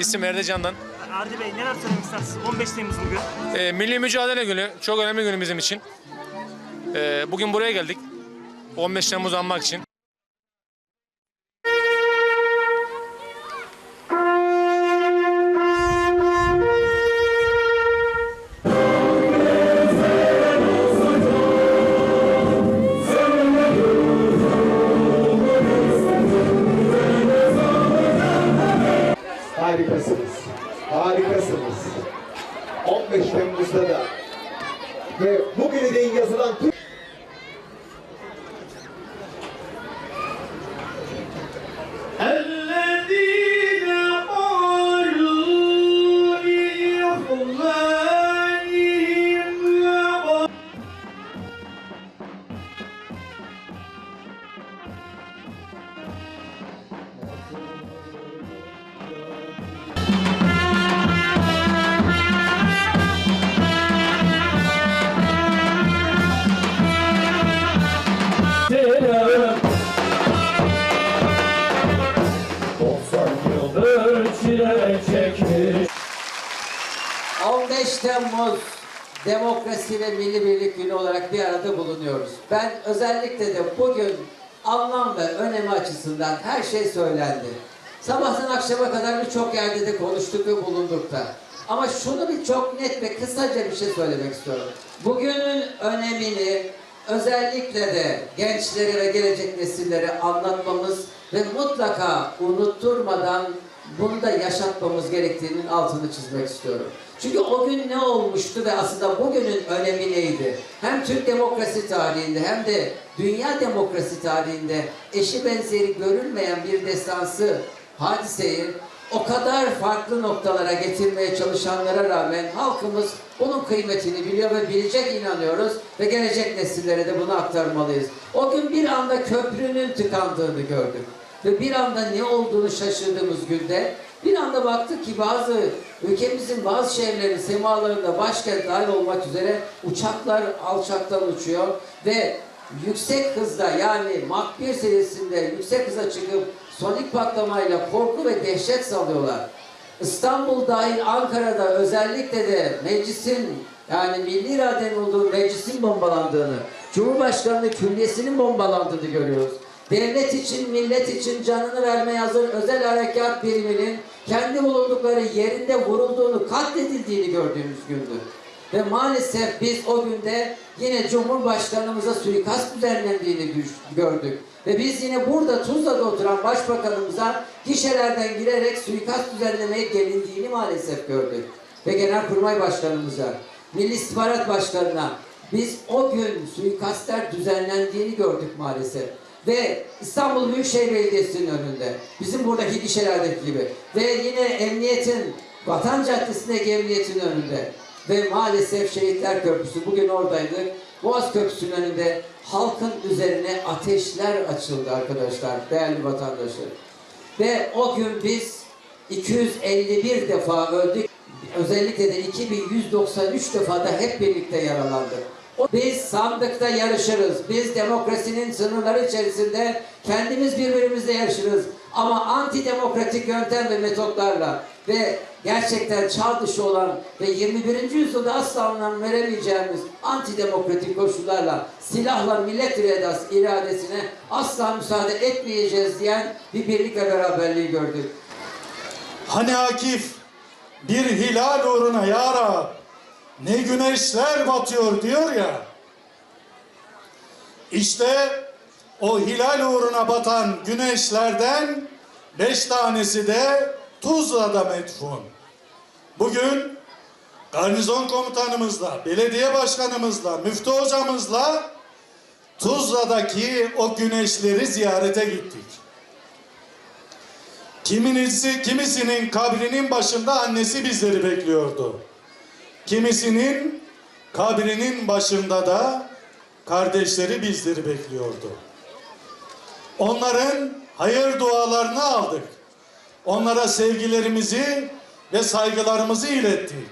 İsim Erdecan'dan. Ardi Bey neler söylemek istersiniz? 15 Temmuz bugün. Ee, Milli Mücadele Günü çok önemli günü bizim için. Ee, bugün buraya geldik. 15 Temmuz anmak için. Temmuz'da da. Ve bugünü de yazılan tüm Temmuz Demokrasi ve Milli Birlik Günü olarak bir arada bulunuyoruz. Ben özellikle de bugün anlam ve önemi açısından her şey söylendi. Sabahtan akşama kadar birçok yerde de konuştuk ve bulunduk da. Ama şunu bir çok net ve kısaca bir şey söylemek istiyorum. Bugünün önemini özellikle de gençlere ve gelecek nesillere anlatmamız ve mutlaka unutturmadan bunu da yaşatmamız gerektiğinin altını çizmek istiyorum. Çünkü o gün ne olmuştu ve aslında bugünün önemi neydi? Hem Türk demokrasi tarihinde hem de dünya demokrasi tarihinde eşi benzeri görülmeyen bir destansı hadiseyi o kadar farklı noktalara getirmeye çalışanlara rağmen halkımız bunun kıymetini biliyor ve bilecek inanıyoruz ve gelecek nesillere de bunu aktarmalıyız. O gün bir anda köprünün tıkandığını gördük ve bir anda ne olduğunu şaşırdığımız günde bir anda baktık ki bazı ülkemizin bazı şehirlerin semalarında başkent dahil olmak üzere uçaklar alçaktan uçuyor ve yüksek hızda yani Mach 1 seviyesinde yüksek hıza çıkıp sonik patlamayla korku ve dehşet salıyorlar. İstanbul dahil Ankara'da özellikle de meclisin yani milli iradenin olduğu meclisin bombalandığını, Cumhurbaşkanlığı külliyesinin bombalandığını görüyoruz. Devlet için, millet için canını vermeye hazır özel harekat biriminin kendi bulundukları yerinde vurulduğunu, katledildiğini gördüğümüz gündür. Ve maalesef biz o günde yine Cumhurbaşkanımıza suikast düzenlendiğini gördük. Ve biz yine burada Tuzla'da oturan Başbakanımıza gişelerden girerek suikast düzenlemeye gelindiğini maalesef gördük. Ve Genelkurmay Başkanımıza, Milli İstihbarat Başkanı'na biz o gün suikastler düzenlendiğini gördük maalesef. Ve İstanbul Büyükşehir Belediyesi'nin önünde, bizim buradaki gişelerdeki gibi ve yine emniyetin, Vatan Caddesi'ndeki emniyetin önünde ve maalesef Şehitler Köprüsü bugün oradaydık. Boğaz Köprüsü'nün önünde halkın üzerine ateşler açıldı arkadaşlar, değerli vatandaşlar. Ve o gün biz 251 defa öldük. Özellikle de 2193 defa da hep birlikte yaralandık. Biz sandıkta yarışırız. Biz demokrasinin sınırları içerisinde kendimiz birbirimizle yarışırız. Ama antidemokratik yöntem ve metotlarla ve gerçekten çağ dışı olan ve 21. yüzyılda asla anlam veremeyeceğimiz antidemokratik koşullarla silahla millet iradesine asla müsaade etmeyeceğiz diyen bir birlik ve beraberliği gördük. Hani Akif bir hilal uğruna ya Rab ne güneşler batıyor diyor ya. İşte o hilal uğruna batan güneşlerden beş tanesi de Tuzla'da metfun. Bugün garnizon komutanımızla, belediye başkanımızla, müftü hocamızla Tuzla'daki o güneşleri ziyarete gittik. Kiminisi, kimisinin kabrinin başında annesi bizleri bekliyordu. Kimisinin kabrinin başında da kardeşleri bizleri bekliyordu. Onların hayır dualarını aldık. Onlara sevgilerimizi ve saygılarımızı ilettik.